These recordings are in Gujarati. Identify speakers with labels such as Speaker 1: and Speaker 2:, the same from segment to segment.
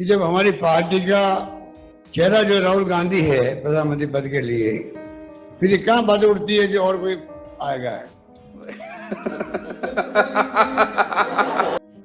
Speaker 1: कि जब हमारी पार्टी का चेहरा जो राहुल गांधी है प्रधानमंत्री पद के लिए फिर ये कहाँ बातें उठती है कि और कोई आएगा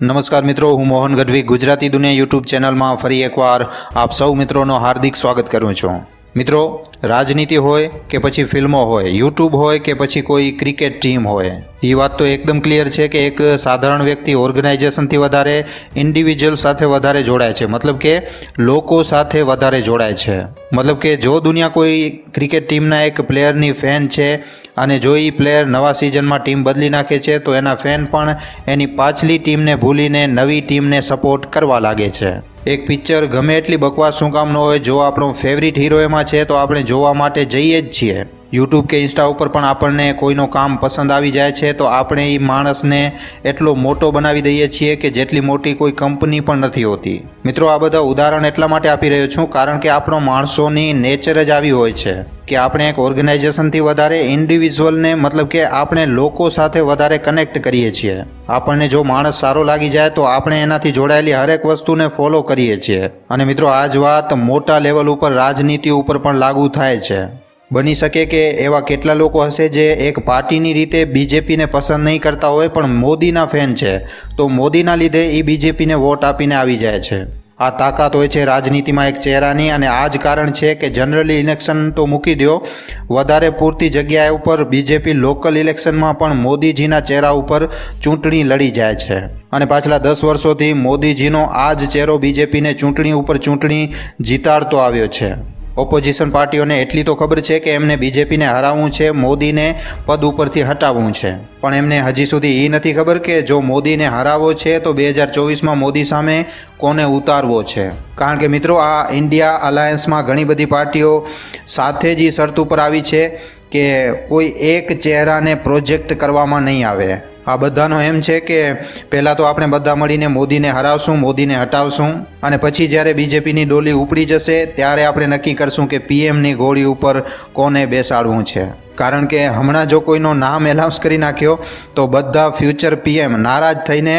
Speaker 2: નમસ્કાર મિત્રો હું મોહન ગઢવી ગુજરાતી દુનિયા યુટ્યુબ ચેનલમાં ફરી એકવાર આપ સૌ મિત્રોનો હાર્દિક સ્વાગત કરું છું મિત્રો, રાજનીતિ હોય કે પછી ફિલ્મો હોય, યુટ્યુબ હોય કે પછી કોઈ ક્રિકેટ ટીમ હોય એ વાત તો એકદમ ક્લિયર છે કે એક સાધારણ વ્યક્તિ ઓર્ગેનાઇઝેશનથી વધારે ઇન્ડિવિજ્યુઅલ સાથે વધારે જોડાય છે. મતલબ કે લોકો સાથે વધારે જોડાય છે. મતલબ કે જો દુનિયા કોઈ ક્રિકેટ ટીમના એક પ્લેયરની ફેન છે અને જો એ પ્લેયર નવા સિઝનમાં ટીમ બદલી નાખે છે, તો એના ફેન પણ એની પાછલી ટીમને ભૂલીને નવી ટીમને સપોર્ટ કરવા લાગે છે. એક પિક્ચર ગમે એટલી બકવાસ શું કામ ન હોય, જો આપણો ફેવરિટ હીરો એમાં છે, તો આપણે જોવા માટે જઈએ જ છીએ. યુટ્યુબ કે ઇન્સ્ટા ઉપર પણ આપણને કોઈનું કામ પસંદ આવી જાય છે, તો આપણે એ માણસને એટલો મોટો બનાવી દઈએ છીએ કે જેટલી મોટી કોઈ કંપની પણ નથી હોતી. મિત્રો, આ બધા ઉદાહરણ એટલા માટે આપી રહ્યો છું કારણ કે આપણો માણસોની નેચર જ આવી હોય છે કે આપણે એક ઓર્ગેનાઇઝેશનથી વધારે ઇન્ડિવિજ્યુઅલને મતલબ કે આપણે લોકો સાથે વધારે કનેક્ટ કરીએ છીએ. આપણને જો માણસ સારો લાગી જાય તો આપણે એનાથી જોડાયેલી હરેક વસ્તુને ફોલો કરીએ છીએ. અને મિત્રો, આ જ વાત મોટા લેવલ ઉપર રાજનીતિ ઉપર પણ લાગુ થાય છે. બની શકે કે એવા કેટલા લોકો હશે જે એક પાર્ટીની રીતે બીજેપીને પસંદ નહીં કરતા હોય, પણ મોદીના ફેન છે. તો મોદીના લીધે એ બીજેપીને વોટ આપીને આવી જાય છે. આ તાકાત હોય છે રાજનીતિમાં એક ચહેરાની, અને આ જ કારણ છે કે જનરલી ઇલેક્શન તો મૂકી દો વધારે પૂરતી જગ્યાએ ઉપર બીજેપી લોકલ ઇલેક્શનમાં પણ મોદીજીના ચહેરા ઉપર ચૂંટણી લડી જાય છે. અને પાછલા દસ વર્ષોથી મોદીજીનો આ જ ચહેરો બીજેપીને ચૂંટણી ઉપર ચૂંટણી જીતાડતો આવ્યો છે. ઓપોઝિશન પાર્ટીઓને એટલી તો ખબર છે કે એમને બીજેપીને હરાવવું છે, મોદીને પદ ઉપરથી હટાવવું છે. પણ એમને હજી સુધી એ નથી ખબર કે જો મોદીને હરાવવો છે તો બે હજાર ચોવીસમાં મોદી સામે કોને ઉતારવો છે. કારણ કે મિત્રો આ ઇન્ડિયા અલાયન્સમાં ઘણી બધી પાર્ટીઓ સાથે જ એ શરત ઉપર આવી છે કે કોઈ એક ચહેરાને પ્રોજેક્ટ કરવામાં નહીં આવે. આ બધાનો એમ છે કે પહેલાં તો આપણે બધા મળીને મોદીને હરાવશું, મોદીને હટાવશું અને પછી જ્યારે બીજેપીની ડોલી ઉપડી જશે, ત્યારે આપણે નક્કી કરશું કે પીએમની ગોળી ઉપર કોને બેસાડવું છે. કારણ કે હમણાં જો કોઈનો નામ એલાઉન્સ કરી નાખ્યો, તો બધા ફ્યુચર પીએમ નારાજ થઈને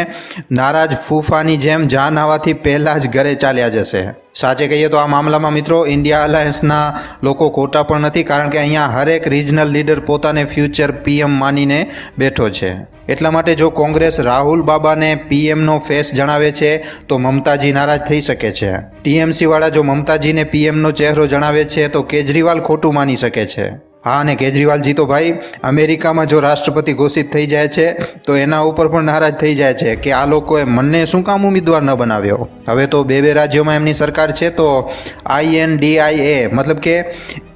Speaker 2: નારાજ ફૂફાની જેમ જાન આવવાથી પહેલાં જ ઘરે ચાલ્યા જશે. સાચે કહીએ તો આ મામલામાં મિત્રો ઇન્ડિયા અલાયન્સના લોકો ખોટા પણ નથી કારણ કે અહીંયા હરેક રિજનલ લીડર પોતાને ફ્યુચર પીએમ માનીને બેઠો છે. એટલા માટે જો કોંગ્રેસ રાહુલ બાબાને પીએમનો ફેસ જણાવે છે, તો મમતાજી નારાજ થઈ શકે છે. ટીએમસીવાળા જો મમતાજીને પીએમનો ચહેરો જણાવે છે, તો કેજરીવાલ ખોટું માની શકે છે. હા, અને કેજરીવાલજી તો ભાઈ, અમેરિકામાં જો રાષ્ટ્રપતિ ઘોષિત થઈ જાય છે, તો એના ઉપર પણ નારાજ થઈ જાય છે કે આ લોકોએ મને શું કામ ઉમેદવાર ન બનાવ્યો? હવે તો બે બે રાજ્યોમાં એમની સરકાર છે, તો આઈએનડીઆઈએ મતલબ કે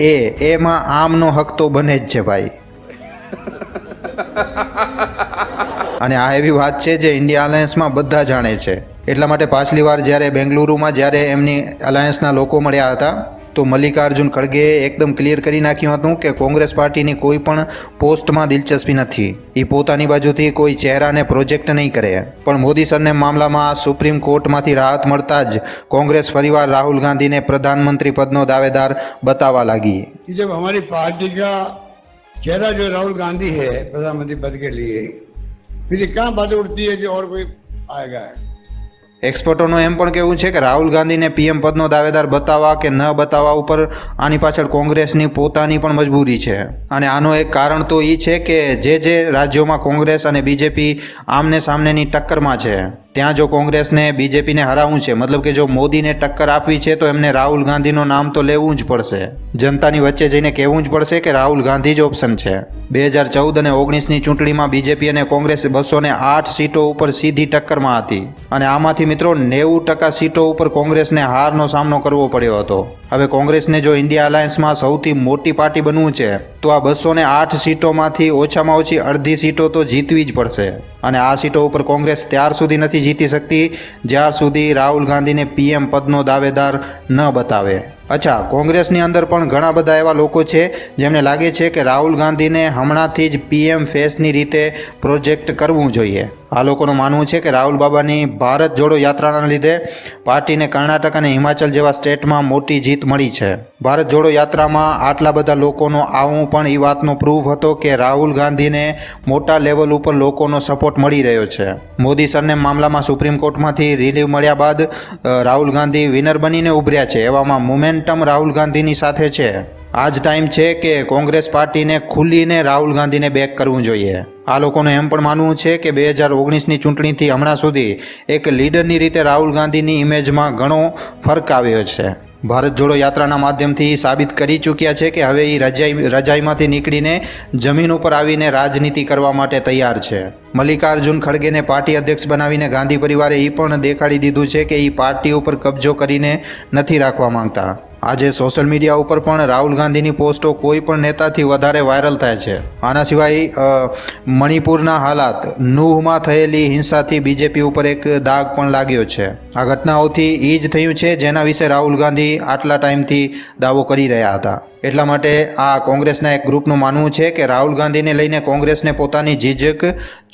Speaker 2: એ, એમાં આમનો હક તો બને જ છે ભાઈ. અને આ એવી વાત છે જે ઇન્ડિયા અલાયન્સમાં બધા જાણે છે. એટલા માટે પાછલી વાર જ્યારે બેંગલુરુમાં જ્યારે એમની અલાયન્સના લોકો મળ્યા હતા તો મલ્લિકાર્જુન ખડગેએ એકદમ ક્લિયર કરી નાખ્યું હતું કે કોંગ્રેસ પાર્ટીની કોઈ પણ પોસ્ટમાં દિલચસ્પી નથી એ પોતાની બાજુથી કોઈ ચહેરાને પ્રોજેક્ટ નહીં કરે પણ મોદી સરને મામલામાં સુપ્રીમ કોર્ટમાંથી રાહત મળતા જ કોંગ્રેસ ફરીવાર રાહુલ ગાંધીને પ્રધાનમંત્રી પદનો દાવેદાર બતાવવા લાગી
Speaker 1: कि जब हमारी पार्टी का चेहरा जो राहुल गांधी है प्रधानमंत्री पद के लिए फिर ये कहाँ बातें उठती है कि और कोई आएगा
Speaker 2: એક્સપર્ટોનું એમ પણ કહેવું છે કે રાહુલ ગાંધીને પીએમ પદનો દાવેદાર બતાવવા કે ન બતાવવા ઉપર આની પાછળ કોંગ્રેસની પોતાની પણ મજબૂરી છે. અને આનો એક કારણ તો એ છે કે જે જે રાજ્યોમાં કોંગ્રેસ અને બીજેપી આમને સામનેની ટક્કરમાં છે. ત્યાં જો કોંગ્રેસને બીજેપીને હરાવવું છે, મતલબ કે જો મોદીને ટક્કર આપવી છે, તો એમને રાહુલ ગાંધીનું નામ તો લેવું જ પડશે. જનતાની વચ્ચે જઈને કહેવું જ પડશે કે રાહુલ ગાંધી જ ઓપ્શન છે. બે હજાર ચૌદ અને ઓગણીસની ચૂંટણીમાં બીજેપી અને કોંગ્રેસ બસો ને આઠ સીટો ઉપર સીધી ટક્કરમાં હતી. અને આમાંથી મિત્રો નેવું ટકા સીટો ઉપર કોંગ્રેસને હારનો સામનો કરવો પડ્યો હતો. હવે કોંગ્રેસને જો ઇન્ડિયા અલાયન્સમાં સૌથી મોટી પાર્ટી બનવું છે, તો આ બસો ને આઠ સીટોમાંથી ઓછામાં ઓછી અડધી સીટો તો જીતવી જ પડશે. અને આ સીટો ઉપર કોંગ્રેસ ત્યાર સુધી નથી જીતી શકતી, જ્યાર સુધી રાહુલ ગાંધીને પીએમ પદનો દાવેદાર ન બતાવે. અચ્છા, કોંગ્રેસની અંદર પણ ઘણા બધા એવા લોકો છે જેમને લાગે છે કે રાહુલ ગાંધીને હમણાંથી જ પીએમ ફેસની રીતે પ્રોજેક્ટ કરવું જોઈએ. આ લોકોનું માનવું છે કે રાહુલ બાબાની ભારત જોડો યાત્રાના લીધે પાર્ટીને કર્ણાટક અને હિમાચલ જેવા સ્ટેટમાં મોટી જીત મળી છે. ભારત જોડો યાત્રામાં આટલા બધા લોકોનો આવવું પણ એ વાતનો પ્રૂફ હતો કે રાહુલ ગાંધીને મોટા લેવલ ઉપર લોકોનો સપોર્ટ મળી રહ્યો છે. મોદી સરને મામલામાં સુપ્રીમ કોર્ટમાંથી રિલીવ મળ્યા બાદ રાહુલ ગાંધી વિનર બનીને ઉભર્યા છે. એવામાં મોમેન્ટમ રાહુલ ગાંધીની સાથે છે. આ જ ટાઈમ છે કે કોંગ્રેસ પાર્ટીને ખુલ્લીને રાહુલ ગાંધીને બેક કરવું જોઈએ. આ લોકોનું એમ પણ માનવું છે કે બે હજાર ઓગણીસની ચૂંટણીથી હમણાં સુધી એક લીડરની રીતે રાહુલ ગાંધીની ઇમેજમાં ઘણો ફરક આવ્યો છે. ભારત જોડો યાત્રાના માધ્યમથી સાબિત કરી ચૂક્યા છે કે હવે એ રજાઈ, રજાઈમાંથી નીકળીને જમીન ઉપર આવીને રાજનીતિ કરવા માટે તૈયાર છે. મલ્લિકાર્જુન ખડગેને પાર્ટી અધ્યક્ષ બનાવીને ગાંધી પરિવારે એ પણ દેખાડી દીધું છે કે એ પાર્ટી ઉપર કબજો કરીને નથી રાખવા માંગતા. આજે સોશિયલ મીડિયા ઉપર પણ રાહુલ ગાંધીની પોસ્ટો કોઈ પણ નેતાથી વધારે વાયરલ થાય છે. આના સિવાય મણિપુરના હાલાત, નુહમાં થયેલી હિંસાથી બીજેપી ઉપર એક દાગ પણ લાગ્યો છે. આ ઘટનાઓથી એ જ થયું છે જેના વિશે રાહુલ ગાંધી આટલા ટાઈમથી દાવો કરી રહ્યા હતા. એટલા માટે આ કોંગ્રેસના એક ગ્રુપનું માનવું છે કે રાહુલ ગાંધીને લઈને કોંગ્રેસને પોતાની ઝીઝક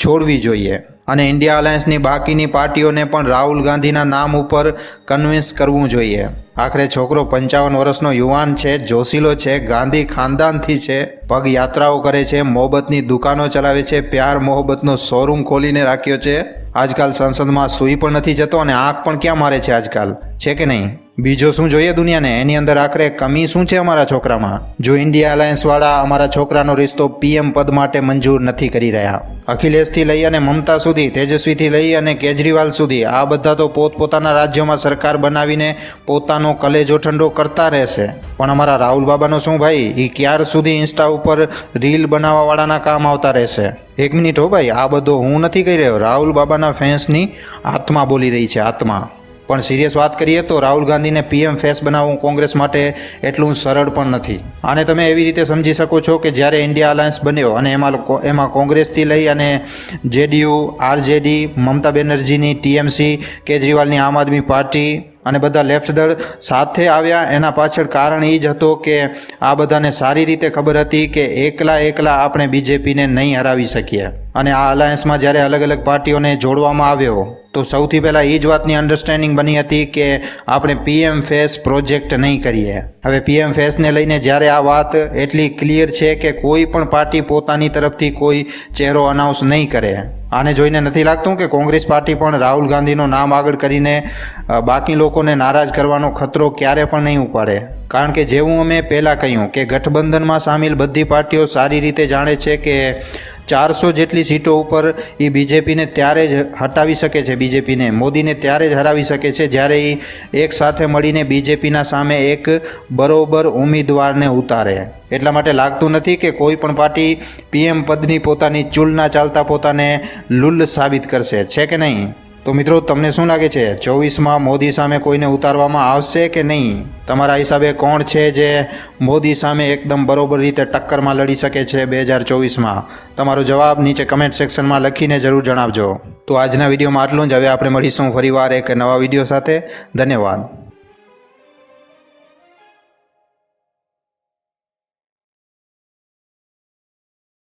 Speaker 2: છોડવી જોઈએ. અને ઇન્ડિયા અલાયન્સની બાકીની પાર્ટીઓને પણ રાહુલ ગાંધીના નામ ઉપર કન્વિન્સ કરવું જોઈએ. આખરે છોકરો પંચાવન વર્ષનો યુવાન છે, જોશીલો છે, ગાંધી ખાનદાનથી છે, પગ યાત્રાઓ કરે છે, મોહબ્બતની દુકાનો ચલાવે છે, પ્યાર મોહબ્બતનો શોરૂમ ખોલીને રાખ્યો છે. આજકાલ સંસદમાં સૂઈ પણ નથી જતો અને આંખ પણ ક્યાં મારે છે આજકાલ? છે કે નહીં? બીજો શું જોઈએ દુનિયાને? એની અંદર આખરે કમી શું છે અમારા છોકરામાં? જો ઇન્ડિયા અલાયન્સવાળા અમારા છોકરાનો રિશ્તો પીએમ પદ માટે મંજૂર નથી કરી રહ્યા. અખિલેશથી લઈ અને મમતા સુધી, તેજસ્વીથી લઈ અને કેજરીવાલ સુધી, આ બધા તો પોતપોતાના રાજ્યોમાં સરકાર બનાવીને પોતાનો કલેજો ઠંડો કરતા રહેશે. પણ અમારા રાહુલ બાબાનો શું ભાઈ? એ ક્યાર સુધી ઇન્સ્ટા ઉપર રીલ બનાવવાવાળાના કામ આવતા રહેશે? એક મિનિટ હો ભાઈ, આ બધો હું નથી કહી રહ્યો. રાહુલ બાબાના ફેન્સની આત્મા બોલી રહી છે, આત્મા. પણ સિરિયસ વાત કરીએ તો રાહુલ ગાંધીને પીએમ ફેસ બનાવવું કોંગ્રેસ માટે એટલું સરળ પણ નથી. આને તમે એવી રીતે સમજી શકો છો કે જ્યારે ઇન્ડિયા અલાયન્સ બન્યો અને એમાં એમાં કોંગ્રેસથી લઈ અને જેડીયુ આરજેડી મમતા બેનર્જીની ટીએમસી કેજરીવાલની આમ આદમી પાર્ટી અને બધા લેફ્ટ દળ સાથે આવ્યા. એના પાછળ કારણ એ જ હતો કે આ બધાને સારી રીતે ખબર હતી કે એકલા એકલા આપણે બીજેપીને નહીં હરાવી શકીએ. અને આ અલાયન્સમાં જ્યારે અલગ અલગ પાર્ટીઓને જોડવામાં આવ્યો, તો સૌથી પહેલાં એ જ વાતની અન્ડરસ્ટેન્ડિંગ બની હતી કે આપણે પીએમ ફેસ પ્રોજેક્ટ નહીં કરીએ. હવે પીએમ ફેસને લઈને જ્યારે આ વાત એટલી ક્લિયર છે કે કોઈ પણ પાર્ટી પોતાની તરફથી કોઈ ચહેરો અનાઉન્સ નહીં કરે. આને જોઈને નથી લાગતું કે કોંગ્રેસ પાર્ટી પણ રાહુલ ગાંધીનું નામ આગળ કરીને બાકી લોકોને નારાજ કરવાનો ખતરો ક્યારે પણ નહીં ઉપાડે. કારણ કે જેવું અમે પહેલાં કહ્યું કે ગઠબંધનમાં સામેલ બધી પાર્ટીઓ સારી રીતે જાણે છે કે ચારસો જેટલી સીટો ઉપર એ બીજેપીને ત્યારે જ હટાવી શકે છે, બીજેપીને. મોદીને ત્યારે જ હરાવી શકે છે, જ્યારે એ એક સાથે મળીને બીજેપીના સામે એક બરોબર ઉમેદવારને ઉતારે. એટલા માટે લાગતું નથી કે કોઈ પણ પાર્ટી પીએમ પદની પોતાની ચૂલના ચાલતા પોતાને લુલ્લ સાબિત કરશે. છે કે નહીં? તો મિત્રો, તમને શું લાગે છે? ચોવીસમાં મોદી સામે કોઈને ઉતારવામાં આવશે કે નહીં? તમારા હિસાબે કોણ છે જે મોદી સામે એકદમ બરોબર રીતે ટક્કરમાં લડી શકે છે બે હજાર ચોવીસમાં? તમારો જવાબ નીચે કમેન્ટ સેક્શનમાં લખીને જરૂર જણાવજો. તો આજના વિડીયોમાં આટલું જ. હવે આપણે મળીશું ફરીવાર એક નવા વીડિયો સાથે. ધન્યવાદ.